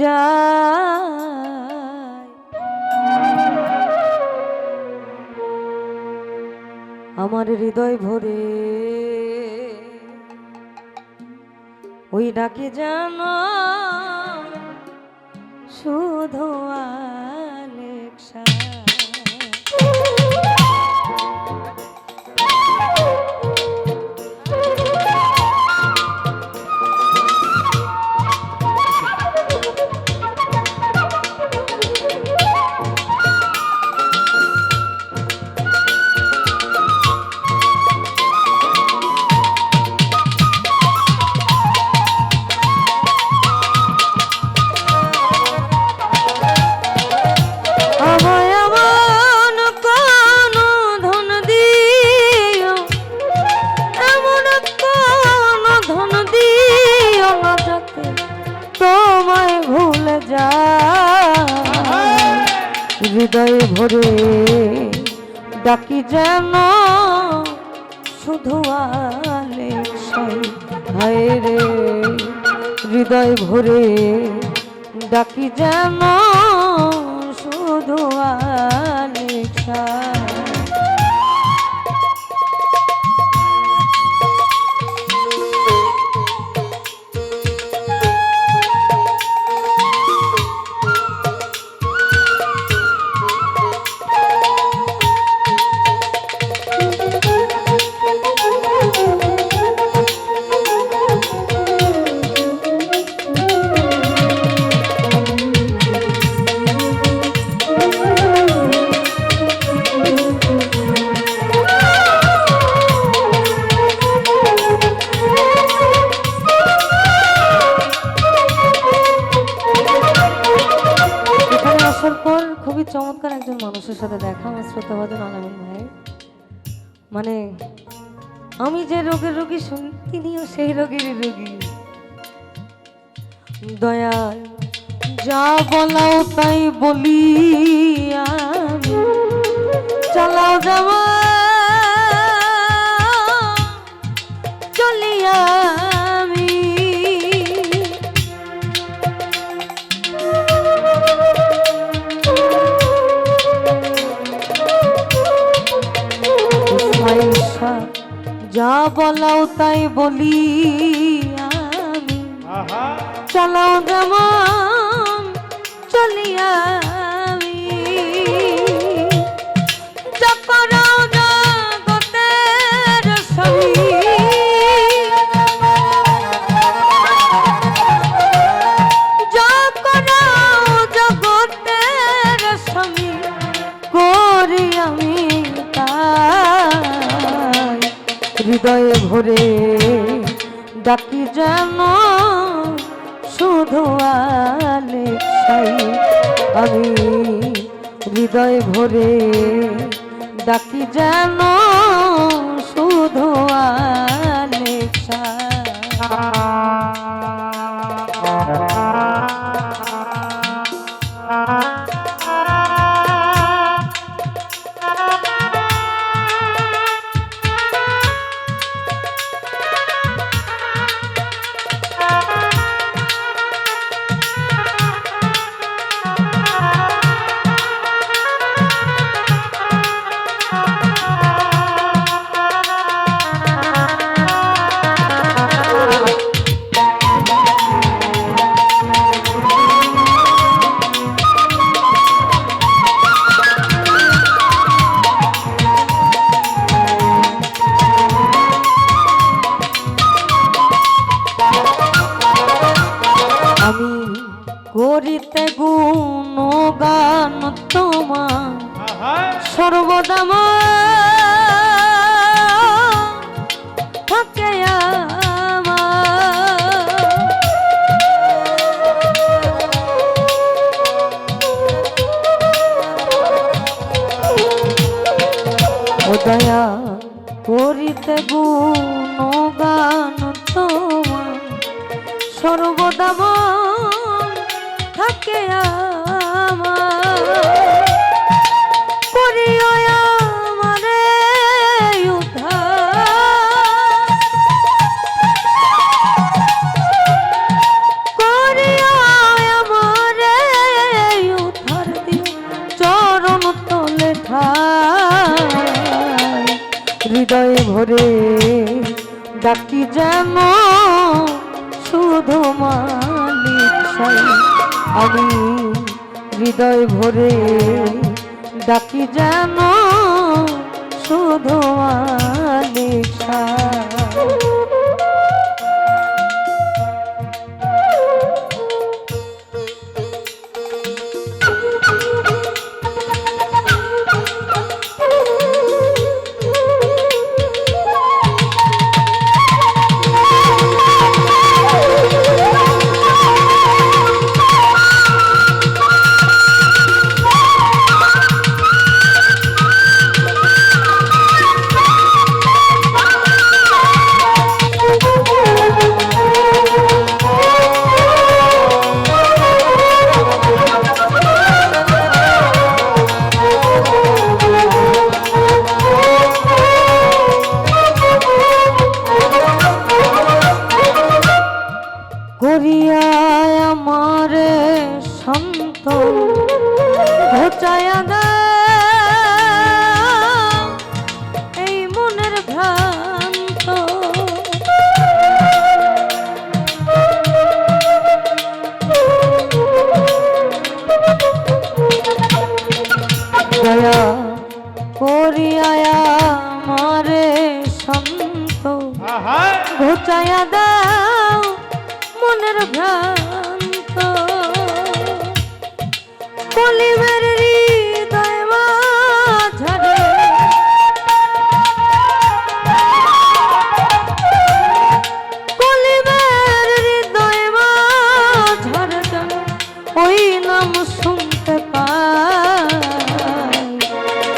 যায়। আমার হৃদয় ভরে ওই ডাকে যেন শুধু আলেকশা ডাকি যেন শুধু আলে রে হৃদয় ভরে ডাকি যেন শুধু আলেখা মানুষের সাথে দেখা আমার শ্রোতাবাদন আলামিন ভাই। মানে আমি যে রোগের রোগী, শুনি তিনিও সেই রোগেরই রোগী। দয়াল, যা বলাও তাই বলি চালাও যাওয়া চলি বলাও তাই বলি আমি। চলাও যেমন চলি ভরে ডাকি যেন শুধু আলেখাই আমি হৃদয় ভরে ডাকি যেন শুধু আলেখা করিতে গুণগান তোমার সর্বদাম থাকে আমারে। কেন? শুধু মালিক আমি হৃদয় ভরে ডাকি যেন শুধু মালিক সন্ত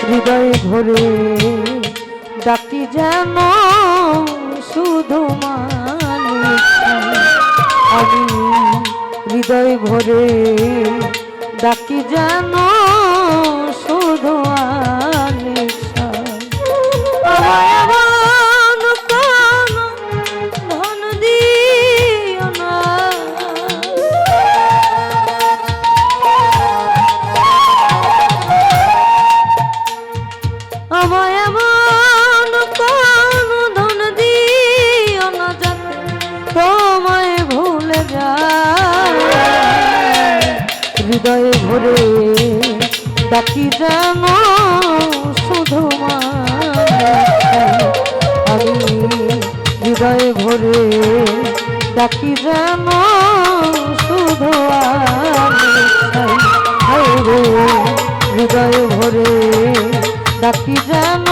হৃদয় ভরে ডাকি যেন শুধু আমি হৃদয় ভরে ডাকি যেন ডাকি যেন শুধু আমি হৃদয় ভরে ডাকি যেন শুধু আমি হৃদয়ে ভরে ডাকি যেন